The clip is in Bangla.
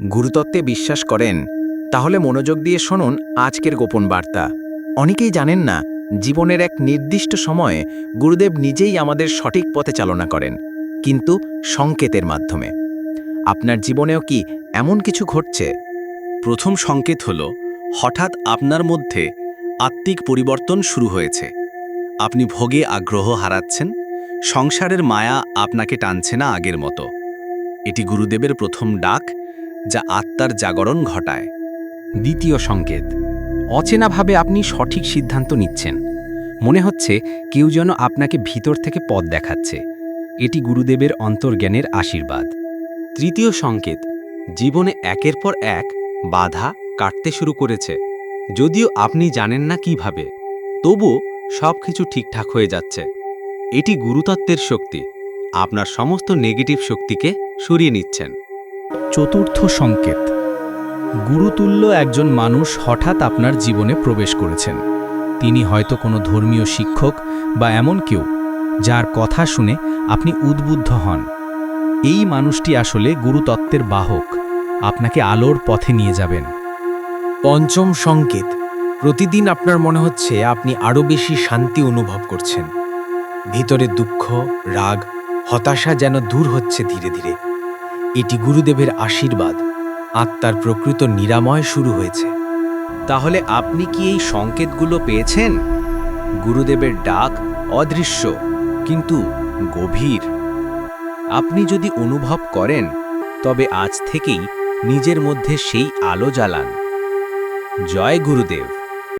গুরুতত্ত্বে বিশ্বাস করেন, তাহলে মনোযোগ দিয়ে শুনুন আজকের গোপন বার্তা। অনেকেই জানেন না, জীবনের এক নির্দিষ্ট সময়ে গুরুদেব নিজেই আমাদের সঠিক পথে চালনা করেন, কিন্তু সংকেতের মাধ্যমে। আপনার জীবনেও কি এমন কিছু ঘটছে? প্রথম সংকেত হল, হঠাৎ আপনার মধ্যে আত্মিক পরিবর্তন শুরু হয়েছে। আপনি ভোগে আগ্রহ হারাচ্ছেন, সংসারের মায়া আপনাকে টানছে না আগের মতো। এটি গুরুদেবের প্রথম ডাক যা আত্মার জাগরণ ঘটায়। দ্বিতীয় সংকেত, অচেনাভাবে আপনি সঠিক সিদ্ধান্ত নিচ্ছেন। মনে হচ্ছে কেউ যেন আপনাকে ভিতর থেকে পথ দেখাচ্ছে। এটি গুরুদেবের অন্তর্জ্ঞানের আশীর্বাদ। তৃতীয় সংকেত, জীবনে একের পর এক বাধা কাটতে শুরু করেছে। যদিও আপনি জানেন না কীভাবে, তবুও সব কিছু ঠিকঠাক হয়ে যাচ্ছে। এটি গুরুতত্ত্বের শক্তি, আপনার সমস্ত নেগেটিভ শক্তিকে সরিয়ে নিচ্ছেন। চতুর্থ সংকেত। গুরুতুল্য একজন মানুষ হঠাৎ আপনার জীবনে প্রবেশ করেছেন। তিনি হয়তো কোনো ধর্মীয় শিক্ষক বা এমন কেউ, যার কথা শুনে আপনি উদ্বুদ্ধ হন। এই মানুষটি আসলে গুরুতত্ত্বের বাহক। আপনাকে আলোর পথে নিয়ে যাবেন। পঞ্চম সংকেত। প্রতিদিন আপনার মনে হচ্ছে আপনি আরও বেশি শান্তি অনুভব করছেন। ভিতরে দুঃখ, রাগ, হতাশা যেন দূর হচ্ছে ধীরে ধীরে। এটি গুরুদেবের আশীর্বাদ। আত্মার প্রকৃত নিরাময় শুরু হয়েছে। তাহলে আপনি কি এই সংকেতগুলো পেয়েছেন? গুরুদেবের ডাক অদৃশ্য, কিন্তু গভীর। আপনি যদি অনুভব করেন, তবে আজ থেকেই নিজের মধ্যে সেই আলো জ্বালান। জয় গুরুদেব।